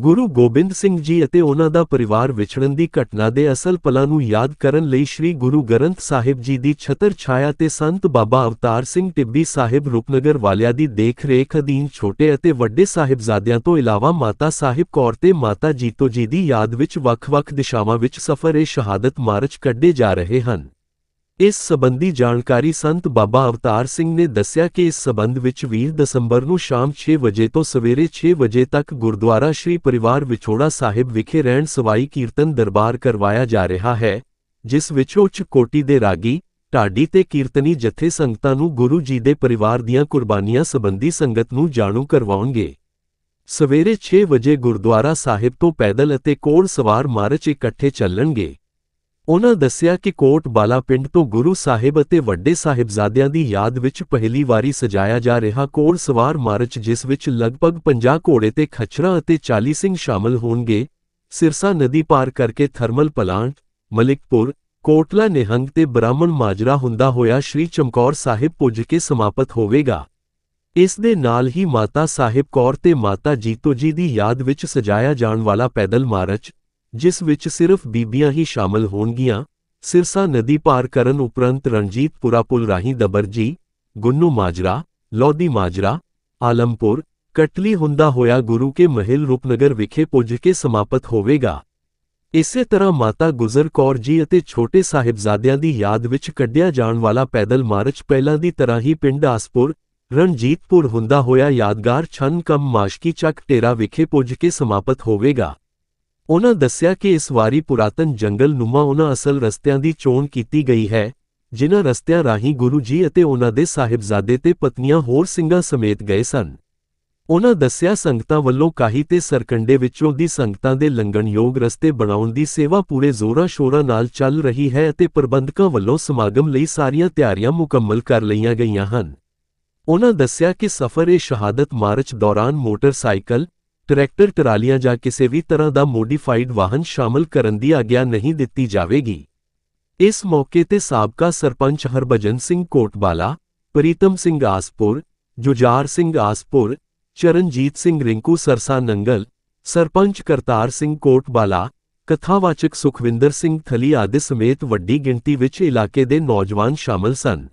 ਗੁਰੂ ਗੋਬਿੰਦ ਸਿੰਘ ਜੀ ਅਤੇ ਉਹਨਾਂ ਦਾ ਪਰਿਵਾਰ ਵਿਛੜਨ ਦੀ ਘਟਨਾ ਦੇ ਅਸਲ ਪਲਾਂ ਨੂੰ ਯਾਦ ਕਰਨ ਲਈ ਸ੍ਰੀ ਗੁਰੂ ਗ੍ਰੰਥ ਸਾਹਿਬ ਜੀ ਦੀ ਛਤਰ ਛਾਇਆ ਤੇ ਸੰਤ ਬਾਬਾ ਅਵਤਾਰ ਸਿੰਘ ਟਿੱਬੀ ਸਾਹਿਬ ਰੂਪਨਗਰ ਵਾਲਿਆਂ ਦੀ ਦੇਖ-ਰੇਖ ਅਧੀਨ ਛੋਟੇ ਅਤੇ ਵੱਡੇ ਸਾਹਿਬਜ਼ਾਦਿਆਂ ਤੋਂ ਇਲਾਵਾ ਮਾਤਾ ਸਾਹਿਬ ਕੌਰ ਤੇ ਮਾਤਾ ਜੀਤੋ ਜੀ ਦੀ ਯਾਦ ਵਿੱਚ ਵੱਖ-ਵੱਖ ਦਿਸ਼ਾਵਾਂ ਵਿੱਚ ਸਫ਼ਰ-ਏ-ਸ਼ਹਾਦਤ ਮਾਰਚ ਕੱਢੇ ਜਾ ਰਹੇ ਹਨ। ਇਸ ਸਬੰਧੀ ਜਾਣਕਾਰੀ ਸੰਤ ਬਾਬਾ ਅਵਤਾਰ ਸਿੰਘ ਨੇ ਦੱਸਿਆ ਕਿ ਇਸ ਸਬੰਧ ਵਿੱਚ 20 ਦਸੰਬਰ ਨੂੰ ਸ਼ਾਮ 6 ਵਜੇ ਤੋਂ ਸਵੇਰੇ 6 ਵਜੇ ਤੱਕ ਗੁਰਦੁਆਰਾ ਸ਼੍ਰੀ ਪਰਿਵਾਰ ਵਿਛੋੜਾ ਸਾਹਿਬ ਵਿਖੇ ਰਹਿਣ ਸਵਾਈ ਕੀਰਤਨ ਦਰਬਾਰ ਕਰਵਾਇਆ ਜਾ ਰਿਹਾ ਹੈ, ਜਿਸ ਵਿੱਚ ਉੱਚ ਕੋਟੀ ਦੇ ਰਾਗੀ, ਢਾਡੀ ਤੇ ਕੀਰਤਨੀ ਜਥੇ ਸੰਗਤਾਂ ਨੂੰ ਗੁਰੂ ਜੀ ਦੇ ਪਰਿਵਾਰ ਦੀਆਂ ਕੁਰਬਾਨੀਆਂ ਸੰਬੰਧੀ ਸੰਗਤ ਨੂੰ ਜਾਣੂ ਕਰਵਾਉਣਗੇ। ਸਵੇਰੇ 6 ਵਜੇ ਗੁਰਦੁਆਰਾ ਸਾਹਿਬ ਤੋਂ ਪੈਦਲ ਅਤੇ ਕੋੜ ਸਵਾਰ ਮਾਰਚ ਇਕੱਠੇ ਚੱਲਣਗੇ। ਉਨ੍ਹਾਂ ਦੱਸਿਆ ਕਿ ਕੋਟ ਬਾਲਾ ਪਿੰਡ ਤੋਂ ਗੁਰੂ ਸਾਹਿਬ ਅਤੇ ਵੱਡੇ ਸਾਹਿਬਜ਼ਾਦਿਆਂ ਦੀ ਯਾਦ ਵਿੱਚ ਪਹਿਲੀ ਵਾਰੀ ਸਜਾਇਆ ਜਾ ਰਿਹਾ ਕੋੜ ਸਵਾਰ ਮਾਰਚ ਜਿਸ ਵਿੱਚ ਲਗਭਗ 50 ਘੋੜੇ ਤੇ ਖੱਚਰਾਂ ਅਤੇ 40 ਸਿੰਘ ਸ਼ਾਮਲ ਹੋਣਗੇ, ਸਿਰਸਾ ਨਦੀ ਪਾਰ ਕਰਕੇ ਥਰਮਲ ਪਲਾਂਟ, ਮਲਿਕਪੁਰ, ਕੋਟਲਾ ਨਿਹੰਗ ਤੇ ਬ੍ਰਾਹਮਣ ਮਾਜਰਾ ਹੁੰਦਾ ਹੋਇਆ ਸ਼੍ਰੀ ਚਮਕੌਰ ਸਾਹਿਬ ਪੁੱਜ ਕੇ ਸਮਾਪਤ ਹੋਵੇਗਾ। ਇਸ ਦੇ ਨਾਲ ਹੀ ਮਾਤਾ ਸਾਹਿਬ ਕੌਰ ਤੇ ਮਾਤਾ ਜੀਤੋ ਜੀ ਦੀ ਯਾਦ ਵਿੱਚ ਸਜਾਇਆ ਜਾਣ ਵਾਲਾ ਪੈਦਲ ਮਾਰਚ ਜਿਸ ਵਿੱਚ ਸਿਰਫ ਬੀਬੀਆਂ ਹੀ ਸ਼ਾਮਲ ਹੋਣਗੀਆਂ, ਸਿਰਸਾ ਨਦੀ ਪਾਰ ਕਰਨ ਉਪਰੰਤ ਰਣਜੀਤਪੁਰਾ ਪੁਲ ਰਾਹੀਂ ਦਬਰਜੀ, ਗੁੰਨੂ ਮਾਜਰਾ, ਲੋਧੀ ਮਾਜਰਾ, ਆਲਮਪੁਰ, ਕਟਲੀ ਹੁੰਦਾ ਹੋਇਆ ਗੁਰੂ ਕੇ ਮਹਿਲ ਰੂਪਨਗਰ ਵਿਖੇ ਪੁੱਜ ਕੇ ਸਮਾਪਤ ਹੋਵੇਗਾ। ਇਸੇ ਤਰ੍ਹਾਂ ਮਾਤਾ ਗੁਜਰ ਕੌਰ ਜੀ ਅਤੇ ਛੋਟੇ ਸਾਹਿਬਜ਼ਾਦਿਆਂ ਦੀ ਯਾਦ ਵਿੱਚ ਕੱਢਿਆ ਜਾਣ ਵਾਲਾ ਪੈਦਲ ਮਾਰਚ ਪਹਿਲਾਂ ਦੀ ਤਰ੍ਹਾਂ ਹੀ ਪਿੰਡ ਆਸਪੁਰ, ਰਣਜੀਤਪੁਰ ਹੁੰਦਾ ਹੋਇਆ ਯਾਦਗਾਰ ਛੰਨ ਕਮ ਮਾਸ਼ਕੀ ਚੱਕ ਟੇਰਾ ਵਿਖੇ ਪੁੱਜ ਕੇ ਸਮਾਪਤ ਹੋਵੇਗਾ। ਉਨ੍ਹਾਂ ਦੱਸਿਆ ਕਿ ਇਸ ਵਾਰੀ ਪੁਰਾਤਨ ਜੰਗਲ ਨੁਮਾ ਉਨ੍ਹਾਂ ਅਸਲ ਰਸਤਿਆਂ ਦੀ ਚੋਣ ਕੀਤੀ ਗਈ ਹੈ, ਜਿਨ੍ਹਾਂ ਰਸਤਿਆਂ ਰਾਹੀਂ ਗੁਰੂ ਜੀ ਅਤੇ ਉਨ੍ਹਾਂ ਦੇ ਸਾਹਿਬਜ਼ਾਦੇ ਤੇ ਪਤਨੀਆਂ ਹੋਰ ਸਿੰਘਾਂ ਸਮੇਤ ਗਏ ਸਨ। ਉਨ੍ਹਾਂ ਦੱਸਿਆ ਸੰਗਤਾਂ ਵੱਲੋਂ ਕਾਹੀ ਤੇ ਸਰਕੰਡੇ ਵਿੱਚੋਂ ਦੀ ਸੰਗਤਾਂ ਦੇ ਲੰਘਣਯੋਗ ਰਸਤੇ ਬਣਾਉਣ ਦੀ ਸੇਵਾ ਪੂਰੇ ਜ਼ੋਰਾਂ ਸ਼ੋਰਾਂ ਨਾਲ ਚੱਲ ਰਹੀ ਹੈ ਅਤੇ ਪ੍ਰਬੰਧਕਾਂ ਵੱਲੋਂ ਸਮਾਗਮ ਲਈ ਸਾਰੀਆਂ ਤਿਆਰੀਆਂ ਮੁਕੰਮਲ ਕਰ ਲਈਆਂ ਗਈਆਂ ਹਨ। ਉਨ੍ਹਾਂ ਦੱਸਿਆ ਕਿ ਸਫ਼ਰ ਇਹ ਸ਼ਹਾਦਤ ਮਾਰਚ ਦੌਰਾਨ ਮੋਟਰਸਾਈਕਲ ਟਰੈਕਟਰ ਟਰਾਲੀਆਂ ਜਾਂ ਕਿਸੇ ਵੀ ਤਰ੍ਹਾਂ ਦਾ ਮੋਡੀਫਾਈਡ ਵਾਹਨ ਸ਼ਾਮਲ ਕਰਨ ਦੀ ਆਗਿਆ ਨਹੀਂ ਦਿੱਤੀ ਜਾਵੇਗੀ। ਇਸ ਮੌਕੇ ਤੇ ਸਾਬਕਾ ਸਰਪੰਚ ਹਰਭਜਨ ਸਿੰਘ ਕੋਟਬਾਲਾ ਪ੍ਰੀਤਮ ਸਿੰਘ ਆਸਪੁਰ, ਜੁਝਾਰ ਸਿੰਘ ਆਸਪੁਰ, ਚਰਨਜੀਤ ਸਿੰਘ ਰਿੰਕੂ ਸਰਸਾ ਨੰਗਲ, ਸਰਪੰਚ ਕਰਤਾਰ ਸਿੰਘ ਕੋਟਬਾਲਾ ਕਥਾਵਾਚਕ ਸੁਖਵਿੰਦਰ ਸਿੰਘ ਥਲੀ ਆਦਿ ਸਮੇਤ ਵੱਡੀ ਗਿਣਤੀ ਵਿੱਚ ਇਲਾਕੇ ਦੇ ਨੌਜਵਾਨ ਸ਼ਾਮਲ ਸਨ।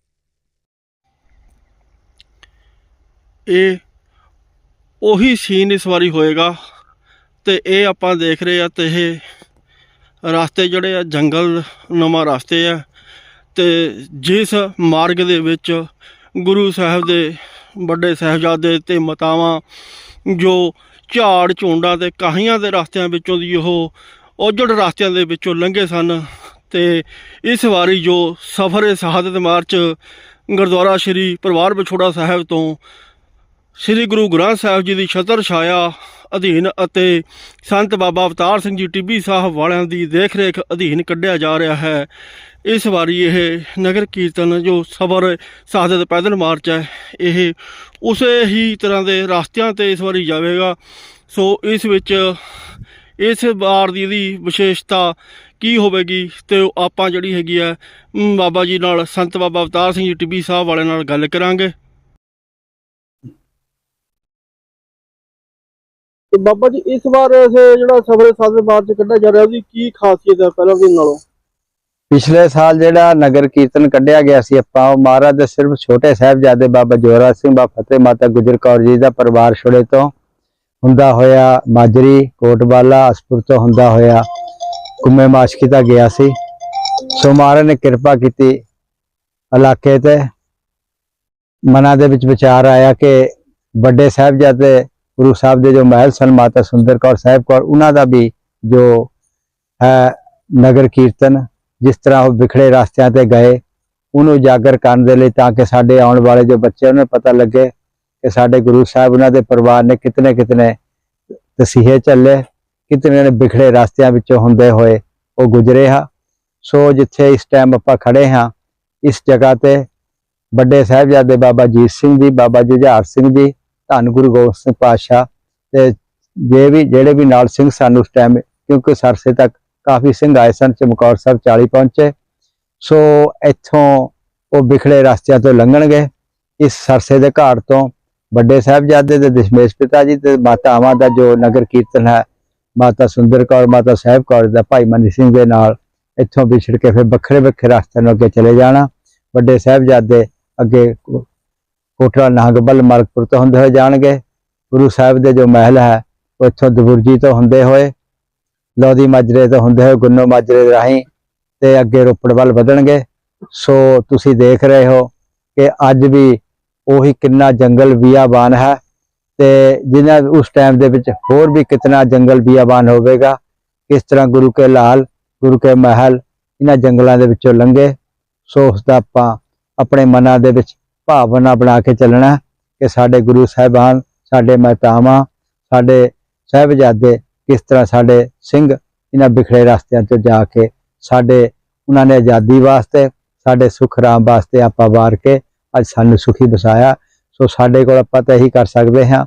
ਇਹ ਉਹੀ ਸੀਨ ਇਸ ਵਾਰੀ ਹੋਏਗਾ ਤੇ ਇਹ ਆਪਾਂ ਦੇਖ ਰਹੇ ਆ ਤੇ ਇਹ ਰਸਤੇ ਜਿਹੜੇ ਆ, ਜੰਗਲ ਨਵਾਂ ਰਸਤੇ ਆ ਤੇ ਜਿਸ ਮਾਰਗ ਦੇ ਵਿੱਚ ਗੁਰੂ ਸਾਹਿਬ ਦੇ ਵੱਡੇ ਸਾਹਿਬਜ਼ਾਦੇ ਤੇ ਮਤਾਵਾਂ ਜੋ ਝਾੜ ਝੁੰਡਾਂ ਤੇ ਕਾਹੀਆਂ ਦੇ ਰਸਤਿਆਂ ਵਿੱਚੋਂ ਦੀ ਉਹ ਉਜੜ ਰਸਤਿਆਂ ਦੇ ਵਿੱਚੋਂ ਲੰਘੇ ਸਨ ਤੇ ਇਸ ਵਾਰੀ ਜੋ ਸਫ਼ਰ ਏ ਸ਼ਹਾਦਤ ਮਾਰਚ ਗੁਰਦੁਆਰਾ ਸ਼੍ਰੀ ਪਰਿਵਾਰ ਵਿਛੋੜਾ ਸਾਹਿਬ ਤੋਂ ਸ੍ਰੀ ਗੁਰੂ ਗ੍ਰੰਥ ਸਾਹਿਬ ਜੀ ਦੀ ਛਤਰ ਛਾਇਆ ਅਧੀਨ ਅਤੇ ਸੰਤ ਬਾਬਾ ਅਵਤਾਰ ਸਿੰਘ ਜੀ ਟਿੱਬੀ ਸਾਹਿਬ ਵਾਲਿਆਂ ਦੀ ਦੇਖ-ਰੇਖ ਅਧੀਨ ਕੱਢਿਆ ਜਾ ਰਿਹਾ ਹੈ। ਇਸ ਵਾਰੀ ਇਹ ਨਗਰ ਕੀਰਤਨ ਜੋ ਸਬਰ ਸਾਦਤ ਪੈਦਲ ਮਾਰਚ ਹੈ, ਇਹ ਉਸੇ ਹੀ ਤਰ੍ਹਾਂ ਦੇ ਰਸਤਿਆਂ ਤੇ ਇਸ ਵਾਰੀ ਜਾਵੇਗਾ। ਸੋ ਇਸ ਵਿੱਚ ਇਸ ਵਾਰ ਦੀ ਇਹਦੀ ਵਿਸ਼ੇਸ਼ਤਾ ਕੀ ਹੋਵੇਗੀ ਤੇ ਉਹ ਆਪਾਂ ਜਿਹੜੀ ਹੈਗੀ ਆ ਬਾਬਾ ਜੀ ਨਾਲ ਸੰਤ ਬਾਬਾ ਅਵਤਾਰ ਸਿੰਘ ਜੀ ਟਿੱਬੀ ਸਾਹਿਬ ਵਾਲਿਆਂ ਨਾਲ ਗੱਲ ਕਰਾਂਗੇ। ਤੇ ਬਾਬਾ ਜੀ, ਇਸ ਵਾਰ ਜਿਹੜਾ ਸਫਰੇ ਸਾਦੇ ਮਾਰਚ ਕੱਢਿਆ ਜਾ ਰਿਹਾ, ਉਹਦੀ ਕੀ ਖਾਸੀਅਤ ਹੈ ਪਹਿਲਾਂ ਦਿਨ ਨਾਲੋਂ? ਪਿਛਲੇ ਸਾਲ ਜਿਹੜਾ ਨਗਰ ਕੀਰਤਨ ਕੱਢਿਆ ਗਿਆ ਸੀ ਆਪਾਂ, ਉਹ ਮਹਾਰਾਜ ਦੇ ਸਿਰਫ ਛੋਟੇ ਸਾਹਿਬਜ਼ਾਦੇ ਬਾਬਾ ਜੋਰਾ ਸਿੰਘ, ਬਾਬਾ ਫਤਿਹ ਮਾਤਾ ਗੁਜਰ ਕੌਰ ਜੀ ਦਾ ਪਰਿਵਾਰ ਛੋੜੇ ਤੋਂ ਹੁੰਦਾ ਹੋਇਆ, ਮਾਜਰੀ, ਕੋਟਵਾਲਾ ਅਸਪੁਰ ਤੋਂ ਹੁੰਦਾ ਹੋਇਆ, ਕੁੰਮੇ ਮਾਸ਼ਕੀ ਦਾ ਗਿਆ ਸੀ। ਸੋ ਮਹਾਰਾਜ ਨੇ ਕਿਰਪਾ ਕੀਤੀ ਇਲਾਕੇ ਤੇ। ਮਨਾਂ ਦੇ ਵਿੱਚ ਵਿਚਾਰ ਆਇਆ ਕਿ ਵੱਡੇ ਸਾਹਿਬਜ਼ਾਦੇ ਗੁਰੂ ਸਾਹਿਬ ਦੇ ਜੋ ਮਹਿਲ ਸਨ, ਮਾਤਾ ਸੁੰਦਰ ਕੌਰ ਸਾਹਿਬ ਕੌਰ, ਉਹਨਾਂ ਦਾ ਵੀ ਜੋ ਹੈ ਨਗਰ ਕੀਰਤਨ, ਜਿਸ ਤਰ੍ਹਾਂ ਉਹ ਵਿਖੜੇ ਰਸਤਿਆਂ ਤੇ ਗਏ, ਉਹਨੂੰ ਉਜਾਗਰ ਕਰਨ ਦੇ ਲਈ ਤਾਂ ਕਿ ਸਾਡੇ ਆਉਣ ਵਾਲੇ ਜੋ ਬੱਚੇ ਉਹਨਾਂ ਨੂੰ ਪਤਾ ਲੱਗੇ ਕਿ ਸਾਡੇ ਗੁਰੂ ਸਾਹਿਬ, ਉਹਨਾਂ ਦੇ ਪਰਿਵਾਰ ਨੇ ਕਿਤਨੇ ਕਿਤਨੇ ਤਸੀਹੇ ਚੱਲੇ ਕਿਤਨੇ ਨੇ ਵਿਖੜੇ ਰਸਤਿਆਂ ਵਿੱਚੋਂ ਹੁੰਦੇ ਹੋਏ ਉਹ ਗੁਜ਼ਰੇ ਆ। ਸੋ ਜਿੱਥੇ ਇਸ ਟਾਈਮ ਆਪਾਂ ਖੜੇ ਹਾਂ, ਇਸ ਜਗ੍ਹਾ ਤੇ ਵੱਡੇ ਸਾਹਿਬਜ਼ਾਦੇ ਬਾਬਾ ਜੀਤ ਸਿੰਘ ਜੀ, ਬਾਬਾ ਜੁਝਾਰ ਸਿੰਘ ਜੀ ਧੰਨ ਗੁਰੂ ਗੋਬਿੰਦ ਸਿੰਘ ਪਾਤਸ਼ਾਹ ਤੇ ਜੇ ਵੀ ਜਿਹੜੇ ਵੀ ਨਾਲ ਸਿੰਘ ਸਨ ਉਸ ਟਾਈਮ ਕਿਉਂਕਿ ਸਰਸੇ ਤੱਕ ਕਾਫੀ ਸਿੰਘ ਆਏ ਸਨ, ਚਮਕੌਰ ਸਾਹਿਬ 40 ਪਹੁੰਚੇ। ਸੋ ਇੱਥੋਂ ਉਹ ਵਿਖੜੇ ਰਸਤਿਆਂ ਤੋਂ ਲੰਘਣਗੇ ਇਸ ਸਰਸੇ ਦੇ ਘਾਟ ਤੋਂ ਵੱਡੇ ਸਾਹਿਬਜ਼ਾਦੇ ਦੇ ਦਸ਼ਮੇਸ਼ ਪਿਤਾ ਜੀ ਤੇ ਮਾਤਾਵਾਂ ਦਾ ਜੋ ਨਗਰ ਕੀਰਤਨ ਹੈ, ਮਾਤਾ ਸੁੰਦਰ ਕੌਰ, ਮਾਤਾ ਸਾਹਿਬ ਕੌਰ ਦਾ ਭਾਈ ਮਨੀ ਸਿੰਘ ਦੇ ਨਾਲ ਇੱਥੋਂ ਵਿਛੜ ਕੇ ਫਿਰ ਵੱਖਰੇ ਵੱਖਰੇ ਰਸਤਿਆਂ ਨੂੰ ਅੱਗੇ ਚਲੇ ਜਾਣਾ। ਵੱਡੇ ਸਾਹਿਬਜ਼ਾਦੇ ਅੱਗੇ ਕੋਟਲਾ ਨਾਗਬਲ ਮਲਕਪੁਰ ਤੋਂ ਹੁੰਦੇ ਹੋਏ ਜਾਣਗੇ। ਗੁਰੂ ਸਾਹਿਬ ਦੇ ਜੋ ਮਹਿਲ ਹੈ, ਉਹ ਇੱਥੋਂ ਦਬੁਰਜੀ ਤੋਂ ਹੁੰਦੇ ਹੋਏ, ਲੋਧੀ ਮਾਜਰੇ ਤੋਂ ਹੁੰਦੇ ਹੋਏ, ਗੁੰਨੋ ਮਾਜਰੇ ਰਾਹੀਂ ਤੇ ਅੱਗੇ ਰੋਪੜ ਵੱਲ ਵਧਣਗੇ। ਸੋ ਤੁਸੀਂ ਦੇਖ ਰਹੇ ਹੋ ਕਿ ਅੱਜ ਵੀ ਉਹੀ ਕਿੰਨਾ ਜੰਗਲ ਬੀਆਬਾਨ ਹੈ ਤੇ ਜਿਨ੍ਹਾਂ ਉਸ ਟਾਈਮ ਦੇ ਵਿੱਚ ਹੋਰ ਵੀ ਕਿਤਨਾ ਜੰਗਲ ਬੀਆਬਾਨ ਹੋਵੇਗਾ, ਕਿਸ ਤਰ੍ਹਾਂ ਗੁਰੂ ਕੇ ਲਾਲ, ਗੁਰੂ ਕੇ ਮਹਿਲ, ਇਹਨਾਂ ਜੰਗਲਾਂ ਦੇ ਵਿੱਚੋਂ ਲੰਘੇ। ਸੋ ਉਸ ਦਾ ਆਪਾਂ ਆਪਣੇ ਮਨਾਂ ਦੇ ਵਿੱਚ ਭਾਵਨਾ ਬਣਾ ਕੇ ਚੱਲਣਾ ਕਿ ਸਾਡੇ ਗੁਰੂ ਸਾਹਿਬਾਨ, ਸਾਡੇ ਮਹਤਾਵਾਂ ਸਾਡੇ ਸਾਹਿਬਜ਼ਾਦੇ ਕਿਸ ਤਰ੍ਹਾਂ ਸਾਡੇ ਸਿੰਘ ਇਹਨਾਂ ਵਿਖੜੇ ਰਸਤਿਆਂ ਤੋਂ ਜਾ ਕੇ ਸਾਡੇ, ਉਹਨਾਂ ਨੇ ਆਜ਼ਾਦੀ ਵਾਸਤੇ, ਸਾਡੇ ਸੁਖ ਰਾਮ ਵਾਸਤੇ ਆਪਾਂ ਵਾਰ ਕੇ ਅੱਜ ਸਾਨੂੰ ਸੁਖੀ ਬਸਾਇਆ। ਸੋ ਸਾਡੇ ਕੋਲ ਆਪਾਂ ਤਾਂ ਇਹੀ ਕਰ ਸਕਦੇ ਹਾਂ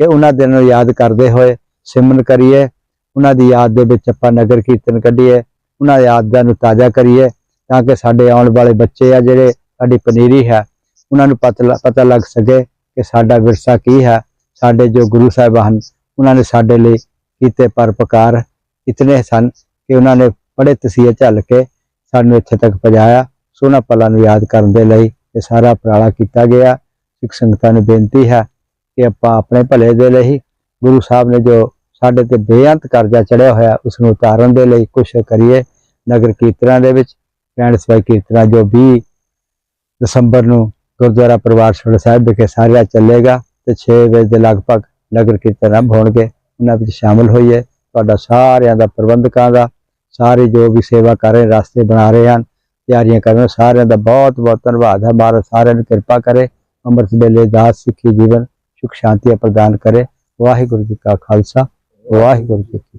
ਕਿ ਉਹਨਾਂ ਦਿਨਾਂ ਨੂੰ ਯਾਦ ਕਰਦੇ ਹੋਏ ਸਿਮਰਨ ਕਰੀਏ, ਉਹਨਾਂ ਦੀ ਯਾਦ ਦੇ ਵਿੱਚ ਆਪਾਂ ਨਗਰ ਕੀਰਤਨ ਕੱਢੀਏ, ਉਹਨਾਂ ਯਾਦਾਂ ਨੂੰ ਤਾਜ਼ਾ ਕਰੀਏ, ਤਾਂ ਕਿ ਸਾਡੇ ਆਉਣ ਵਾਲੇ ਬੱਚੇ ਆ ਜਿਹੜੇ ਸਾਡੀ ਪਨੀਰੀ ਹੈ ਉਹਨਾਂ ਨੂੰ ਪਤਾ ਪਤਾ ਲੱਗ ਸਕੇ ਕਿ ਸਾਡਾ ਵਿਰਸਾ ਕੀ ਹੈ, ਸਾਡੇ ਜੋ ਗੁਰੂ ਸਾਹਿਬਾਨ ਉਹਨਾਂ ਨੇ ਸਾਡੇ ਲਈ ਕੀਤੇ ਪਰਪਕਾਰ ਇਤਨੇ ਸਨ ਕਿ ਉਹਨਾਂ ਨੇ ਬੜੇ ਤਸੀਹੇ ਝੱਲ ਕੇ ਸਾਨੂੰ ਇੱਥੇ ਤੱਕ ਪਹੁੰਚਾਇਆ। ਸੋਨਾ ਪਲਾਂ ਨੂੰ ਯਾਦ ਕਰਨ ਦੇ ਲਈ ਇਹ ਸਾਰਾ ਉਪਰਾਲਾ ਕੀਤਾ ਗਿਆ। ਸਿੱਖ ਸੰਗਤਾਂ ਨੂੰ ਬੇਨਤੀ ਹੈ ਕਿ ਆਪਾਂ ਆਪਣੇ ਭਲੇ ਦੇ ਲਈ ਗੁਰੂ ਸਾਹਿਬ ਨੇ ਜੋ ਸਾਡੇ ਤੇ ਬੇਅੰਤ ਕਰਜ਼ਾ ਚੜਿਆ ਹੋਇਆ ਉਸ ਨੂੰ ਉਤਾਰਨ ਦੇ ਲਈ ਕੁਛ ਕਰੀਏ। ਨਗਰ ਕੀਰਤਨਾਂ ਦੇ ਵਿੱਚ ਗ੍ਰੈਂਡ ਸਵਾਈ ਕੀਰਤਨਾਂ ਜੋ 20 ਦਸੰਬਰ ਨੂੰ ਗੁਰਦੁਆਰਾ ਪਰਿਵਾਰ ਛੋੜ ਸਾਹਿਬ ਵਿਖੇ ਸਾਰਿਆ ਚੱਲੇਗਾ ਤੇ 6 ਵਜੇ ਦੇ ਲਗਭਗ ਨਗਰ ਕੀਰਤਨ ਆਰੰਭ ਹੋਣਗੇ। ਉਹਨਾਂ ਵਿੱਚ ਸ਼ਾਮਲ ਹੋਈਏ। ਤੁਹਾਡਾ ਸਾਰਿਆਂ ਦਾ ਪ੍ਰਬੰਧਕਾਂ ਦਾ, ਸਾਰੇ ਜੋ ਵੀ ਸੇਵਾ ਕਰ ਰਹੇ, ਰਸਤੇ ਬਣਾ ਰਹੇ ਹਨ, ਤਿਆਰੀਆਂ ਕਰ ਰਹੇ ਸਾਰਿਆਂ ਦਾ ਬਹੁਤ ਬਹੁਤ ਧੰਨਵਾਦ। ਹੈ ਮਹਾਰਾਜ ਸਾਰਿਆਂ ਨੂੰ ਕਿਰਪਾ ਕਰੇ, ਅੰਮ੍ਰਿਤ ਵੇਲੇ ਦਾਸ ਸਿੱਖੀ ਜੀਵਨ ਸੁਖ ਸ਼ਾਂਤੀ ਪ੍ਰਦਾਨ ਕਰੇ। ਵਾਹਿਗੁਰੂ ਜੀ ਕਾ ਖਾਲਸਾ, ਵਾਹਿਗੁਰੂ ਜੀ ਕੀ